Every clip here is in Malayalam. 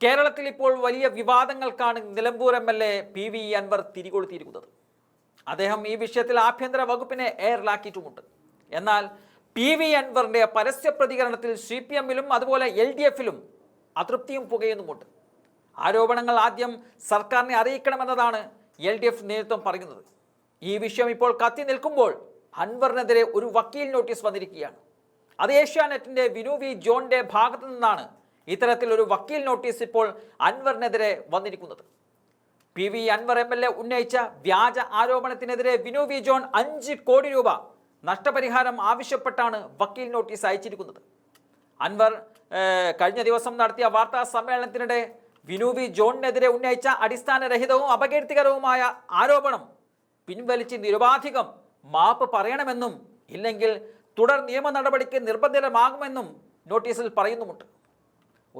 കേരളത്തിൽ ഇപ്പോൾ വലിയ വിവാദങ്ങൾക്കാണ് Nilambur M L A P V Anvar തിരികൊളുത്തിയിരിക്കുന്നത്. അദ്ദേഹം ഈ വിഷയത്തിൽ ആഭ്യന്തര വകുപ്പിനെ എയറിലാക്കിയിട്ടുമുണ്ട് എന്നാൽ പി വി അൻവറിന്റെ പരസ്യ പ്രതികരണത്തിൽ സി പി എമ്മിലും അതുപോലെ എൽ ഡി എഫിലും അതൃപ്തിയും പുകയുന്നുമുണ്ട്. ആരോപണങ്ങൾ ആദ്യം സർക്കാരിനെ അറിയിക്കണമെന്നതാണ് എൽ ഡി എഫ് നേതൃത്വം പറയുന്നത്. ഈ വിഷയം ഇപ്പോൾ കത്തി നിൽക്കുമ്പോൾ അൻവറിനെതിരെ ഒരു വക്കീൽ നോട്ടീസ് വന്നിരിക്കുകയാണ്. അത് ഏഷ്യാനെറ്റിന്റെ വിനു വി ജോണിന്റെ ഭാഗത്തു നിന്നാണ് ഇത്തരത്തിലൊരു വക്കീൽ നോട്ടീസ് ഇപ്പോൾ അൻവറിനെതിരെ വന്നിരിക്കുന്നത്. P V Anvar M L A ഉന്നയിച്ച വ്യാജ ആരോപണത്തിനെതിരെ വിനു വി ജോൺ അഞ്ച് കോടി രൂപ നഷ്ടപരിഹാരം ആവശ്യപ്പെട്ടാണ് വക്കീൽ നോട്ടീസ് അയച്ചിരിക്കുന്നത്. അൻവർ കഴിഞ്ഞ ദിവസം നടത്തിയ വാർത്താ സമ്മേളനത്തിനിടെ വിനു വി ജോണിനെതിരെ ഉന്നയിച്ച അടിസ്ഥാനരഹിതവും അപകീർത്തികരവുമായ ആരോപണം പിൻവലിച്ച് നിരുപാധികം മാപ്പ് പറയണമെന്നും ഇല്ലെങ്കിൽ തുടർ നിയമ നടപടിക്ക് നിർബന്ധിതമാകുമെന്നും നോട്ടീസിൽ പറയുന്നുമുണ്ട്.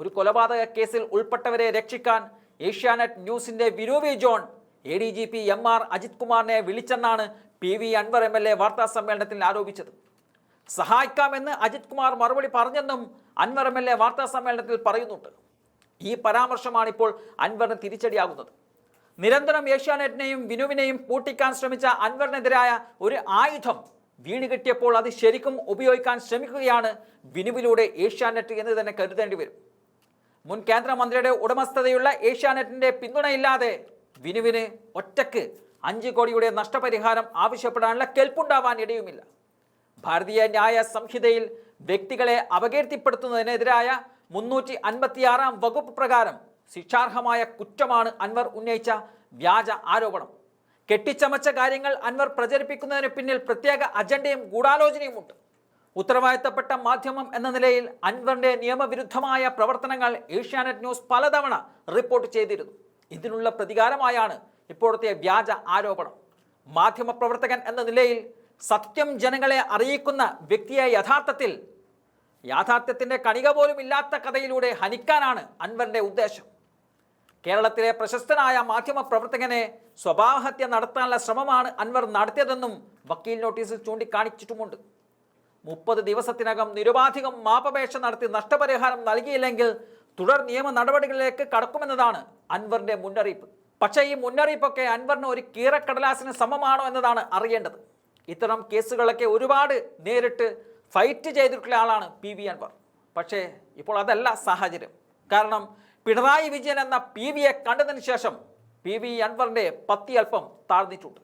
ഒരു കൊലപാതക കേസിൽ ഉൾപ്പെട്ടവരെ രക്ഷിക്കാൻ ഏഷ്യാനെറ്റ് ന്യൂസിന്റെ വിനോവി John A D G P M R Ajith കുമാറിനെ വിളിച്ചെന്നാണ് P V Anvar M L A വാർത്താ സമ്മേളനത്തിൽ ആരോപിച്ചത്. സഹായിക്കാമെന്ന് അജിത് കുമാർ മറുപടി പറഞ്ഞെന്നും അൻവർ എം എൽ എ വാർത്താ സമ്മേളനത്തിൽ പറയുന്നുണ്ട്. ഈ പരാമർശമാണ് ഇപ്പോൾ അൻവറിന് തിരിച്ചടിയാകുന്നത്. നിരന്തരം ഏഷ്യാനെറ്റിനെയും വിനുവിനെയും പൂട്ടിക്കാൻ ശ്രമിച്ച അൻവറിനെതിരായ ഒരു ആയുധം വീണ് കിട്ടിയപ്പോൾ അത് ശരിക്കും ഉപയോഗിക്കാൻ ശ്രമിക്കുകയാണ് വിനുവിലൂടെ ഏഷ്യാനെറ്റ് എന്ന് തന്നെ കരുതേണ്ടി വരും. മുൻ കേന്ദ്രമന്ത്രിയുടെ ഉടമസ്ഥതയുള്ള ഏഷ്യാനെറ്റിന്റെ പിന്തുണയില്ലാതെ വിനുവിന് ഒറ്റയ്ക്ക് അഞ്ച് കോടിയുടെ നഷ്ടപരിഹാരം ആവശ്യപ്പെടാനുള്ള കെൽപ്പുണ്ടാവാൻ ഇടയുമില്ല. ഭാരതീയ ന്യായ സംഹിതയിൽ വ്യക്തികളെ അപകീർത്തിപ്പെടുത്തുന്നതിനെതിരായ മുന്നൂറ്റി അൻപത്തിയാറാം വകുപ്പ് പ്രകാരം ശിക്ഷാർഹമായ കുറ്റമാണ് അൻവർ ഉന്നയിച്ച വ്യാജ ആരോപണം. കെട്ടിച്ചമച്ച കാര്യങ്ങൾ അൻവർ പ്രചരിപ്പിക്കുന്നതിന് പിന്നിൽ പ്രത്യേക അജണ്ടയും ഗൂഢാലോചനയുമുണ്ട്. ഉത്തരവാദിത്തപ്പെട്ട മാധ്യമം എന്ന നിലയിൽ അൻവറിന്റെ നിയമവിരുദ്ധമായ പ്രവർത്തനങ്ങൾ ഏഷ്യാനെറ്റ് ന്യൂസ് പലതവണ റിപ്പോർട്ട് ചെയ്തിരുന്നു. ഇതിനുള്ള പ്രതികാരമായാണ് ഇപ്പോഴത്തെ വ്യാജ ആരോപണം. മാധ്യമപ്രവർത്തകൻ എന്ന നിലയിൽ സത്യം ജനങ്ങളെ അറിയിക്കുന്ന വ്യക്തിയെ യഥാർത്ഥത്തിൽ യാഥാർത്ഥ്യത്തിന്റെ കണിക പോലും ഇല്ലാത്ത കഥയിലൂടെ ഹനിക്കാനാണ് അൻവറിന്റെ ഉദ്ദേശം. കേരളത്തിലെ പ്രശസ്തനായ മാധ്യമ പ്രവർത്തകനെ സ്വഭാവഹത്യ നടത്താനുള്ള ശ്രമമാണ് അൻവർ നടത്തിയതെന്നും വക്കീൽ നോട്ടീസിൽ ചൂണ്ടിക്കാണിച്ചിട്ടുമുണ്ട്. മുപ്പത് ദിവസത്തിനകം നിരുപാധികം മാപപേക്ഷ നടത്തി നഷ്ടപരിഹാരം നൽകിയില്ലെങ്കിൽ തുടർ നിയമ നടപടികളിലേക്ക് കടക്കുമെന്നതാണ് അൻവറിന്റെ മുന്നറിയിപ്പ്. പക്ഷേ ഈ മുന്നറിയിപ്പൊക്കെ അൻവറിന് ഒരു കീറക്കടലാസിന് സമമാണോ എന്നതാണ് അറിയേണ്ടത്. ഇത്തരം കേസുകളൊക്കെ ഒരുപാട് നേരിട്ട് ഫൈറ്റ് ചെയ്തിട്ടുള്ള ആളാണ് പി വി അൻവർ. പക്ഷേ ഇപ്പോൾ അതല്ല സാഹചര്യം. കാരണം പിണറായി വിജയൻ എന്ന പി വിയെ കണ്ടതിന് ശേഷം പി വി അൻവറിന്റെ പത്തി അല്പം താഴ്ന്നിട്ടുണ്ട്.